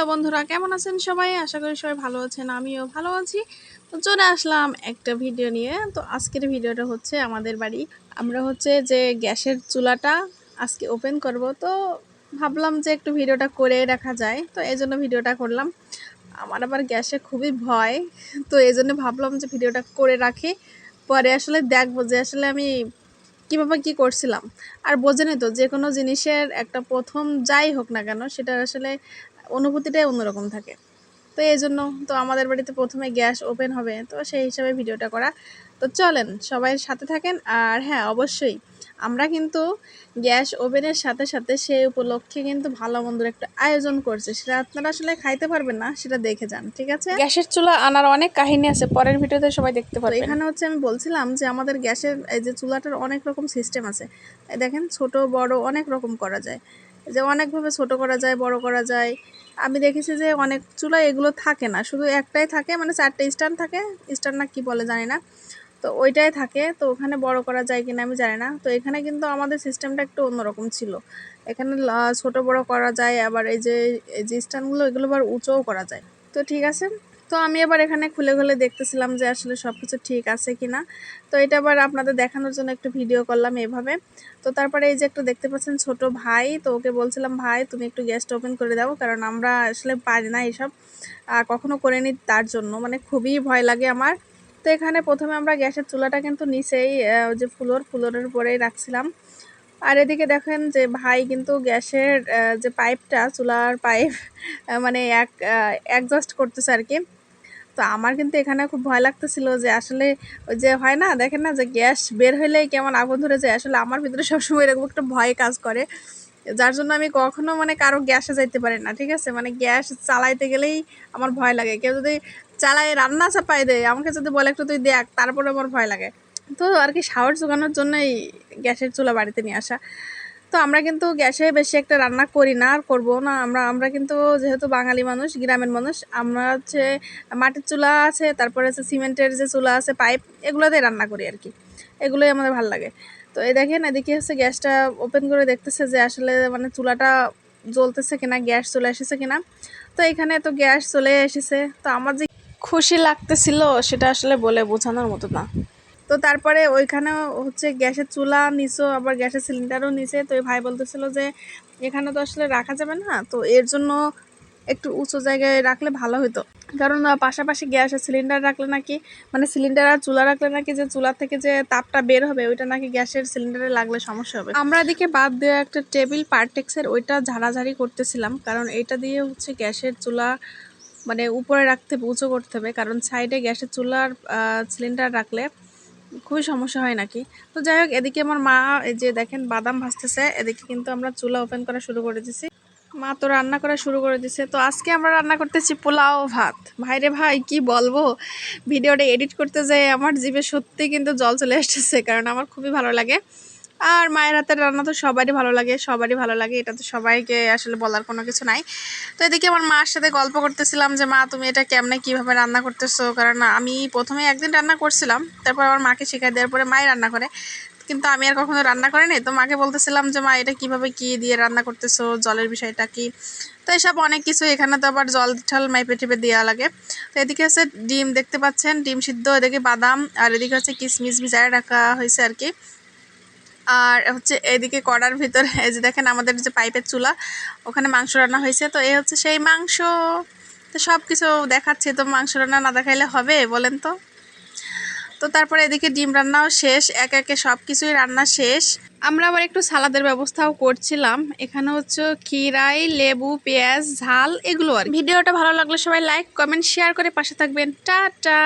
Hello বন্ধুরা, কেমন আছেন সবাই? আশা করি সবাই ভালো আছেন, আমিও ভালো আছি। তো চলে আসলাম একটা ভিডিও নিয়ে। তো আজকের ভিডিওটা হচ্ছে আমাদের বাড়ি। আমরা হচ্ছে যে গ্যাসের চুলাটা আজকে ওপেন করব। তো ভাবলাম যে একটু ভিডিওটা করে রাখা যায়। তো এই জন্য ভিডিওটা করলাম। আমার আবার গ্যাসে খুবই ভয়। তো এই জন্য ভাবলাম যে ভিডিওটা করে রাখি। পরে আসলে দেখব যে আসলে আমি কীভাবে কি করছিলাম। আর বোঝেনি তো, যে কোনো জিনিসের একটা প্রথম যাই হোক না কেন, সেটা আসলে অনুভূতিটাই অন্যরকম থাকে। তো এই জন্য তো আমাদের বাড়িতে প্রথমে গ্যাস ওপেন হবে তো সেই হিসাবে ভিডিওটা করা। তো চলেন সবাই সাথে থাকেন। আর হ্যাঁ অবশ্যই আমরা কিন্তু গ্যাস ওভেনের সাথে সাথে সেই উপলক্ষে কিন্তু ভালো মন্দের একটা আয়োজন করছে। সেটা আপনারা আসলে খাইতে পারবেন না সেটা দেখে যান ঠিক আছে? গ্যাসের চুলা আনার অনেক কাহিনী আছে পরের ভিডিওতে সবাই দেখতে পারবে এখানে হচ্ছে আমি বলছিলাম যে আমাদের গ্যাসের এই যে চুলাটার অনেক রকম সিস্টেম আছে। দেখেন ছোট বড় অনেক রকম করা যায়। যে অনেকভাবে ছোট করা যায়, বড় করা যায়। আমি দেখেছি যে অনেক চুলা এগুলো থাকে না। শুধু একটাই থাকে মানে চারটে স্ট্যান্ড থাকে। স্ট্যান্ড না কি বলে জানি না। তো ওইটাই থাকে। তো ওখানে বড় করা যায় কিনা আমি জানি না। তো এখানে কিন্তু আমাদের সিস্টেমটা একটু অন্যরকম ছিল। এখানে ছোট বড় করা যায়। আবার এই যে এই যে স্ট্যান্ডগুলো, এগুলো আবার উঁচুও করা যায়। তো ঠিক আছে? তো আমি এবার এখানে খুলে খুলে দেখতেছিলাম যে আসলে সব কিছু ঠিক আছে কিনা। তো এটা আবার আপনাদের দেখানোর জন্য একটু ভিডিও করলাম এভাবে। তো তারপরে এই যে একটু দেখতে পাচ্ছেন ছোট ভাই, তো ওকে বলছিলাম, ভাই, তুমি একটু গ্যাসটা ওপেন করে দাও, কারণ আমরা আসলে পারি না এসব আর করে নি তার জন্য। মানে খুবই ভয় লাগে আমার। তো এখানে প্রথমে আমরা গ্যাসের চুলাটা কিন্তু নিচেই ওই যে ফুলোর, ফুলোরের উপরেই রাখছিলাম। আর এদিকে দেখেন যে ভাই কিন্তু গ্যাসের যে পাইপটা, চুলার পাইপ মানে এক অ্যাডজাস্ট করতেছে আর কি তো আমার কিন্তু এখানে খুব ভয় লাগতেছিল যে আসলে ওই যে হয় না, দেখেন না যে গ্যাস বের হইলেই কেমন আগুন ধরে যায়। আসলে আমার ভিতরে সবসময় এরকম একটা ভয় কাজ করে, যার জন্য আমি কখনো মানে কারও গ্যাসে যাইতে পারি না, ঠিক আছে? মানে গ্যাস চালাইতে গেলেই আমার ভয় লাগে। কেউ যদি চালায়, রান্না চাপাই দেয়, আমাকে যদি বলে একটু তুই দেখ তারপরে আমার ভয় লাগে। তো আর কি সাহস জোগানোর জন্যই গ্যাসের চুলা বাড়িতে নিয়ে আসা। তো আমরা কিন্তু গ্যাসে বেশি একটা রান্না করি না, আর করব না। আমরা আমরা কিন্তু যেহেতু বাঙালি মানুষ, গ্রামের মানুষ, আমরা হচ্ছে মাটির চুলা আছে, তারপরে হচ্ছে সিমেন্টের যে চুলা আছে, পাইপ এগুলোতে রান্না করি আর কি। এগুলোই আমাদের ভালো লাগে। তো এই দেখেন, এদিকে হচ্ছে গ্যাসটা ওপেন করে দেখতেছে যে আসলে মানে চুলাটা জ্বলতেছে কিনা, গ্যাস চলে এসেছে কিনা। তো এখানে তো গ্যাস চলে এসেছে। তো আমার যে খুশি লাগতেছিল, সেটা আসলে বলে বোঝানোর মতো না। তো তারপরে ওইখানেও হচ্ছে গ্যাসের চুলা নিচো আবার গ্যাসের সিলিন্ডারও নিচে তো এই ভাই বলতেছিল যে, এখানে তো আসলে রাখা যাবে না, তো এর জন্য একটু উঁচু জায়গায় রাখলে ভালো হতো কারণ পাশাপাশি গ্যাসের সিলিন্ডার রাখলে নাকি মানে সিলিন্ডার আর চুলা রাখলে নাকি যে চুলা থেকে যে তাপটা বের হবে, ওইটা নাকি গ্যাসের সিলিন্ডারে লাগলে সমস্যা হবে। আমরা এদিকে বাদ দেওয়া একটা টেবিল পার্টেক্সের ওইটা ঝাড়াঝাড়ি করতেছিলাম, কারণ এটা দিয়ে হচ্ছে গ্যাসের চুলা মানে উপরে রাখতে, উঁচু করতে হবে। কারণ সাইডে গ্যাসের চুলার সিলিন্ডার রাখলে খুবই সমস্যা হয় নাকি? তো যাই হোক, এদিকে আমার মা, এই যে দেখেন বাদাম ভাজতেছে, এদিকে কিন্তু আমরা চুলা ওপেন করা শুরু করে দিছি। মা তো রান্না করা শুরু করে দিছে। তো আজকে আমরা রান্না করতেছি পোলাও ভাত। ভাইরে ভাই, কি বলব? ভিডিওটা এডিট করতে যাই আমার জিভে সত্যি কিন্তু জল চলে আসতেছে, কারণ আমার খুবই ভালো লাগে। আর মায়ের হাতের রান্না তো সবারই ভালো লাগে, সবারই ভালো লাগে, এটা তো সবাইকে আসলে বলার কোনো কিছু নাই। তো এদিকে আমার মার সাথে গল্প করতেছিলাম যে, মা, তুমি এটা কেমনে, কীভাবে রান্না করতেছো? কারণ আমি প্রথমে একদিন রান্না করছিলাম, তারপর আমার মাকে শেখাই দেওয়ার পরে মাই রান্না করে। কিন্তু আমি আর কখনো রান্না করিনি, তো মাকে বলতেছিলাম যে, মা, এটা কীভাবে কি দিয়ে রান্না করতেছো, জলের বিষয়টা কি? তো এসব অনেক কিছু, এখানে তো আবার জল ঠল মাইপে টিপে দেওয়া লাগে। তো এদিকে হচ্ছে ডিম দেখতে পাচ্ছেন, ডিম সিদ্ধ, এদিকে বাদাম, আর এদিকে হচ্ছে কিশমিশ ভিজায় রাখা হয়েছে আর কি। আর হচ্ছে এদিকে কড়ার ভিতরে, এই যে দেখেন আমাদের যে পাইপের চুলা, ওখানে মাংস রান্না হয়েছে। তো এই হচ্ছে সেই মাংস। তো সব কিছু দেখাচ্ছে, তো মাংস রান্না না দেখাইলে হবে, বলেন তো। তো তারপরে এদিকে ডিম রান্নাও শেষ, এক একে সব কিছুই রান্না শেষ। আমরা আবার একটু সালাদের ব্যবস্থাও করছিলাম। এখানে হচ্ছে খিরাই লেবু, পেঁয়াজ, ঝাল, এগুলো আর ভিডিওটা ভালো লাগলে সবাই লাইক, কমেন্ট, শেয়ার করে পাশে থাকবেন। টাটা!